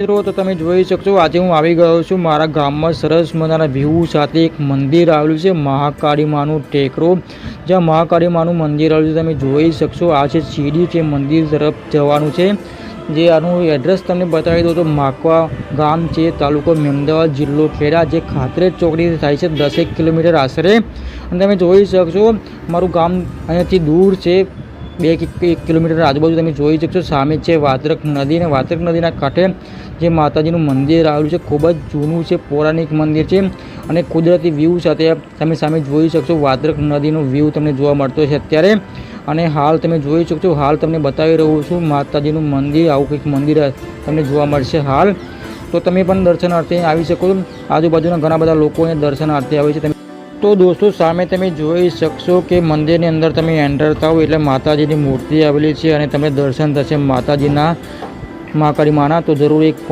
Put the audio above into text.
મિત્રો, તો તમે જોઈ શકશો, આજે હું આવી ગયો છું મારા ગામમાં સરસ મજાના વ્યૂ સાથે એક મંદિર આવેલું છે મહાકાળી માનું ટેકરો. જ્યાં મહાકાળી માનું મંદિર આવેલું છે, તમે જોઈ શકશો, આ છે સીડી છે મંદિર તરફ જવાનું છે. જે આનું એડ્રેસ તમને બતાવી દઉં તો માકવા ગામ છે, તાલુકો મહેમદાવાદ જિલ્લો ખેડા, જે ખાતરેજ ચોકડીથી થાય છે, દસેક કિલોમીટર આશરે. અને તમે જોઈ શકશો, મારું ગામ અહીંયાથી દૂર છે બે એક કિલોમીટર આજુબાજુ તમે જોઈ શકશો, સામે છે વાત્રક નદી અને વાત્રક નદીના કાંઠે જે માતાજીનું મંદિર આવેલું છે, ખૂબ જ જૂનું છે, પૌરાણિક મંદિર છે અને કુદરતી વ્યૂ સાથે તમે સામે જોઈ શકશો વાત્રક નદીનો વ્યૂ તમને જોવા મળતો છે અત્યારે. અને હાલ તમે જોઈ શકશો, હાલ તમને બતાવી રહ્યો છું માતાજીનું મંદિર, આવું કંઈક મંદિર તમને જોવા મળશે હાલ. તો તમે પણ દર્શનાર્થે આવી શકો છો. આજુબાજુના ઘણા બધા લોકો અહીંયા દર્શનાર્થે આવે છે. તમે તો દોસ્તો, સામે તમે જોઈ શકશો કે મંદિરની અંદર તમે એન્ટર થાઓ એટલે માતાજીની મૂર્તિ આવેલી છે અને તમને દર્શન થશે માતાજીના મહાકાળી માના તો જરૂર એક